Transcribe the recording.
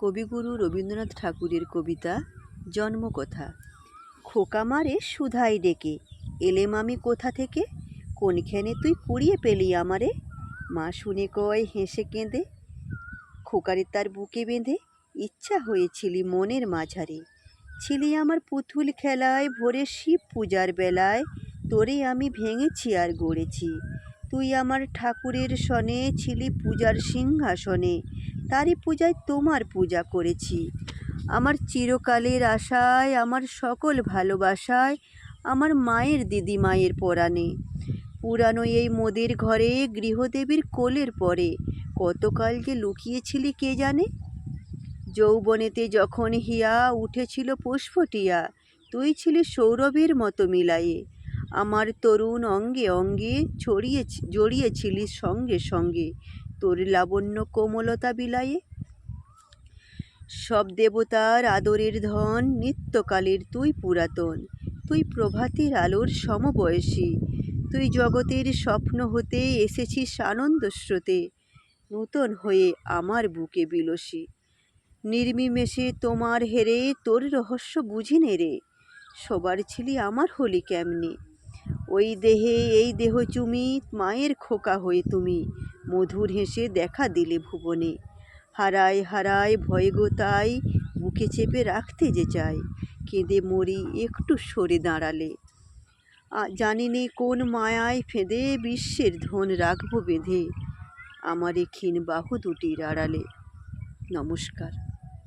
কবিগুরু রবীন্দ্রনাথ ঠাকুরের কবিতা জন্মকথা। খোকা মারে সুধাই ডেকে এলেম আমি কোথা থেকে? কোনখানে তুই কুড়িয়ে পেলি আমারে? মা শুনে কয় হেসে কেঁদে, খোকারে তার বুকে বেঁধে, ইচ্ছা হয়েছিলি মনের মাঝারে। ছিলি আমার পুতুল খেলায় ভোরে শিব পূজার বেলায়, তোরে আমি ভেঙেছি আর গড়েছি। তুই আমার ঠাকুরের সনে ছিলি পূজার সিংহাসনে। তারই পূজায় তোমার পূজা করেছি। আমার চিরকালের আশায়, আমার সকল ভালোবাসায়, আমার মায়ের দিদি মায়ের পরাণে। পুরানো এই মোদের ঘরে গৃহদেবীর কোলের পরে কতকাল যে লুকিয়েছিলি কে জানে? যৌবনেতে যখন হিয়া উঠেছিল পুষ্পটিয়া, তুই ছিলি সৌরভের মতো মিলায়ে। আমার তরুণ অঙ্গে অঙ্গে ছড়িয়ে জড়িয়েছিলি সঙ্গে সঙ্গে তোর লাবণ্য কোমলতা বিলায়ে। সব দেবতার আদরের ধন নিত্যকালের তুই পুরাতন, তুই প্রভাতের আলোর সমবয়সী, তুই জগতের স্বপ্ন হতে এসেছিস আনন্দ স্রোতে, নূতন হয়ে আমার বুকে বিলসি। নির্মিমেষে তোমার হেরে তোর রহস্য বুঝি নে রে সবার ছিলি আমার হলি কেমনে? ওই দেহে, এই দেহ চুমি, মায়ের খোকা হয়ে তুমি। মধুর হেসে দেখা দিলে ভুবনে। হারায় হারায়, ভয় গো তাই, বুকে চেপে রাখতে যে চাই। কেঁদে মরি, একটু সরে দাঁড়ালে। জানি নে কোন মায়ায় ফেঁদে বিশ্বের ধন রাখব বেঁধে। আমার ক্ষীণ বাহু দুটির আড়ালে। নমস্কার।